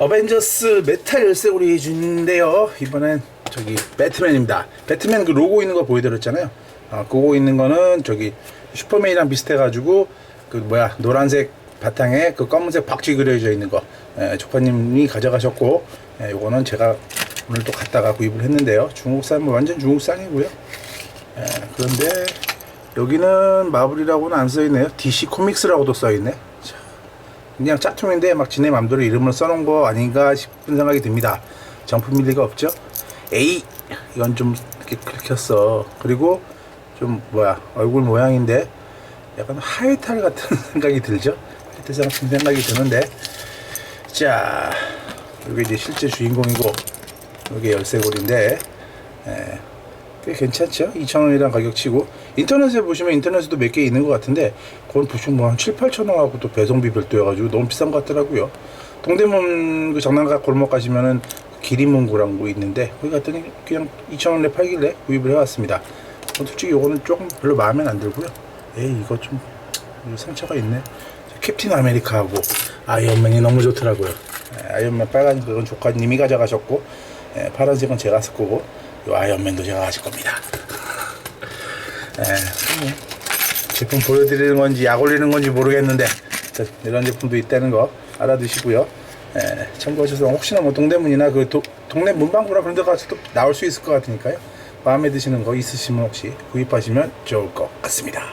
어벤져스 메탈 열쇠 고리 준인데요. 이번엔 저기 배트맨입니다. 배트맨 그 로고 있는 거 보여드렸잖아요. 아, 그거 있는 거는 저기 슈퍼맨이랑 비슷해 가지고 그 뭐야 노란색 바탕에 그 검은색 박쥐 그려져 있는 거 예, 조카님이 가져가셨고 예, 요거는 제가 오늘 또 갖다가 구입을 했는데요. 중국산 뭐 완전 중국산이고요. 예, 그런데 여기는 마블이라고는 안 써있네요. DC 코믹스라고도 써있네. 자, 그냥 짝퉁인데 막 지네 맘대로 이름을 써놓은 거 아닌가 싶은 생각이 듭니다. 정품일 리가 없죠. 에이 이건 좀 이렇게 긁혔어. 그리고 좀 뭐야 얼굴 모양인데 약간 하이탈 같은 생각이 들죠. 하이탈 같은 생각이 드는데 자 이게 이제 실제 주인공이고 이게 열쇠고리인데 예, 꽤 괜찮죠? 2,000원이란 가격치고. 인터넷에 보시면 인터넷에도 몇 개 있는 것 같은데 그건 보시면 뭐한 7, 8,000원 하고 또 배송비 별도여가지고 너무 비싼 것 같더라고요. 동대문 그 장난감 골목 가시면은 기리문구라고 있는데 거기 갔더니 그냥 2,000원에 팔길래 구입을 해왔습니다. 어, 솔직히 이거는 조금 별로 마음에 안 들고요. 에이 이거 좀 상처가 있네. 캡틴 아메리카하고 아이언맨이 너무 좋더라고요. 예, 아이언맨 빨간 그건 조카님이 가져가셨고 예, 파란색은 제가 쓸 거고 요 아이언맨도 제가 가질 겁니다. 예, 뭐, 제품 보여드리는 건지 약 올리는 건지 모르겠는데 자, 이런 제품도 있다는 거 알아두시고요. 예, 참고하셔서 혹시나 뭐 동대문이나 그 도- 동네 문방구나 그런 데 가서도 나올 수 있을 것 같으니까요. 마음에 드시는 거 있으시면 혹시 구입하시면 좋을 것 같습니다